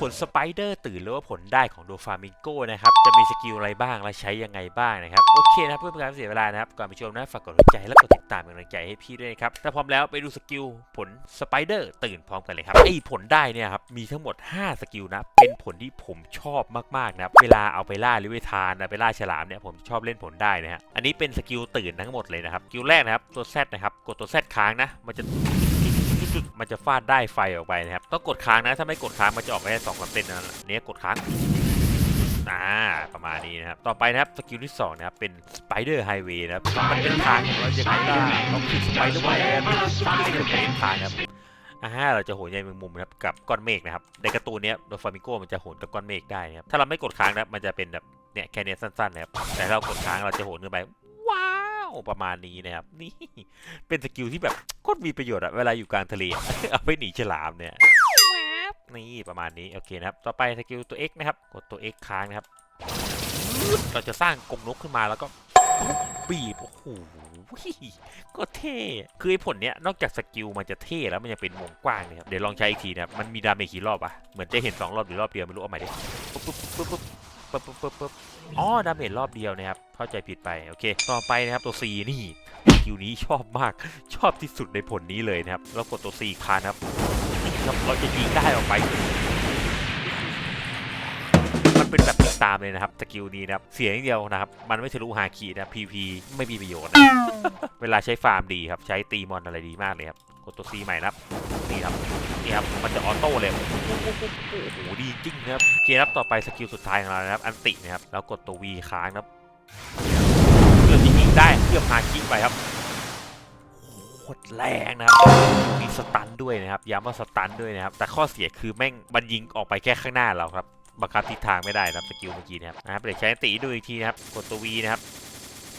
ผลสไปเดอร์ตื่นหรือว่าผลได้ของโดฟามิงโกนะครับ จะมีสกิลอะไรบ้างและใช้ยังไงบ้างนะครับ โอเคนะครับเพื่อเป็นการเสียเวลานะครับ ก่อนไปชมนะฝากกดไลค์ใจและกดติดตามเป็นกำลังใจให้พี่ด้วยนะครับ ถ้าพร้อมแล้วไปดูสกิลผลสไปเดอร์ตื่นพร้อมกันเลยครับ ไอ้ผลได้เนี่ยครับ มีทั้งหมด 5 สกิลนะ เป็นผลที่ผมชอบมากๆนะครับเวลาเอาไปล่าหรือเวทานเอาไปล่าฉลามเนี่ยผมชอบเล่นผลได้นะฮะ อันนี้เป็นสกิลตื่นทั้งหมดเลยนะครับ สกิลแรกนะครับตัว Z นะครับ กดตัว Z ค้างนะ มันจะ มันจะฟาดได้ไฟออกไปนะครับ ต้องกดค้างนะ ถ้าไม่กดค้างมันจะออกไปแค่สองสามเส้นนั่นแหละเนี้ยกดค้างอ่าประมาณนี้นะครับ ต่อไปนะครับสกิลที่สองนะครับ เป็นสไปเดอร์ไฮเวย์นะครับมันเป็นทางของเราจะไงล่ะเราคือสไปเดอร์แมนนี่คือเป็นทางครับอ่าเราจะโหนใยแมงมุมนะครับกับก้อนเมฆนะครับในการ์ตูนเนี้ยโดฟามิโกมันจะโหนกับก้อนเมฆได้นะครับถ้าเราไม่กดค้างนะมันจะเป็นแบบเนี่ยแค่เนี้ยสั้นๆนะครับแต่ถ้าเรากดค้างเราจะโหนขึ้นไป ประมาณนี้นะครับนี่เป็นสกิลที่แบบโคตรมีประโยชน์อะเวลาอยู่กลางทะเลเอาไปหนีฉลามเนี่ยแวบนี่ประมาณนี้โอเคนะครับต่อไปสกิลตัว X นะครับกดตัว X ค้างนะครับ เราจะสร้างกรงนกขึ้นมาแล้วก็บีบโอ้โหก็เท่คือไอ้ผลเนี้ยนอกจากสกิลมันจะเท่แล้วมันยังเป็นวงกว้างเลยครับเดี๋ยวลองใช้อีกทีนะครับมันมีดาเมจกี่รอบอะเหมือนจะเห็นสองรอบหรือรอบเดียวไม่รู้เอาใหม่ดิปุ๊บปุ๊บปุ๊บปุ๊บ ปุ๊บปุ๊บปุ๊บปุ๊บอ๋อดาเมจรอบเดียวนะครับ เข้าใจผิดไป โอเค ต่อไปนะครับตัว C นี่สกิลนี้ชอบมาก ชอบที่สุดในผลนี้เลยนะครับ เรากดตัว C คานครับนี่ครับเราจะยิงได้ออกไป มันเป็นแบบติดตามเลยนะครับ สกิลนี้นะครับ เสียงเดียวนะครับ มันไม่ทะลุฮาคีนะ PP ไม่มีประโยชน์นะเวลาใช้ฟาร์มดีครับ ใช้ตีมอนอะไรดีมากเลยครับ กดตัว C ใหม่นะครับนี่ครับนี่ครับมันจะออโต้เลยโอ้โหดีจริงนะครับเคครับต่อไปสกิลสุดท้ายของเรานะครับอันตินะครับแล้วกดตัว V ค้างครับเพื่อที่ยิงได้เพื่อฮาคิไปครับโคตรแรงนะครับมีสตันด้วยนะครับย้ำว่าสตันด้วยนะครับ แต่ข้อเสียคือแม่งมันยิงออกไปแค่ข้างหน้าเราครับบังคับทิศทางไม่ได้นะครับสกิลเมื่อกี้นะครับนะครับเดี๋ยวใช้อันตีดูอีกทีนะครับกดตัว V นะครับ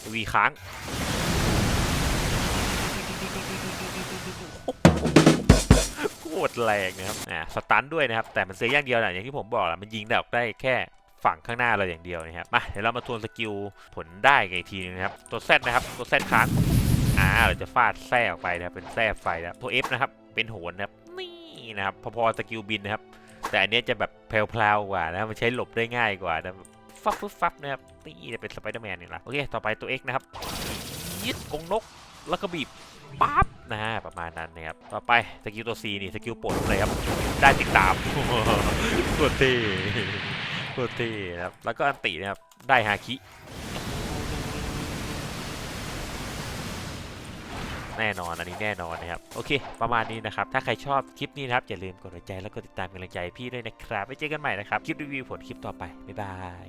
ตัว V ค้าง โคตรแรงนะครับอ่าสตันด้วยนะครับ แต่มันเสียอย่างเดียวนะอย่างที่ผมบอกแหละมันยิงได้ออกได้แค่ฝั่งข้างหน้าเราอย่างเดียวนะครับมาเดี๋ยวเรามาทวนสกิลผลได้กันอีกทีนึงนะครับ ตัว Z นะครับ ตัว Z ค้างอ่าเราจะฟาดแส้ออกไปนะครับ เป็นแส้ไฟนะครับตัว F นะครับ เป็นโหนนะครับ นี่นะครับ พอๆสกิลบินนะครับ แต่อันนี้จะแบบแพลวๆกว่านะมันใช้หลบได้ง่ายกว่านะฟับฟับนะครับ นี่จะเป็นสไปเดอร์แมนนี่ละโอเค ต่อไปตัว X นะครับยึดกรงนก แล้วก็บีบปั๊บนะฮะประมาณนั้นนะครับต่อไปสกิลตัว C นี่สกิลปรดเลยครับได้ติดตามตัวเท่ตัวเท่นะครับแล้วก็อันตินะครับได้ฮาคิแน่นอนอันนี้แน่นอนนะครับ โอเค ประมาณนี้นะครับ ถ้าใครชอบคลิปนี้นะครับ อย่าลืมกดหัวใจแล้วก็ติดตามกำลังใจพี่ด้วยนะครับไว้เจอกันใหม่นะครับ คลิปรีวิวผลคลิปต่อไป บ๊ายบาย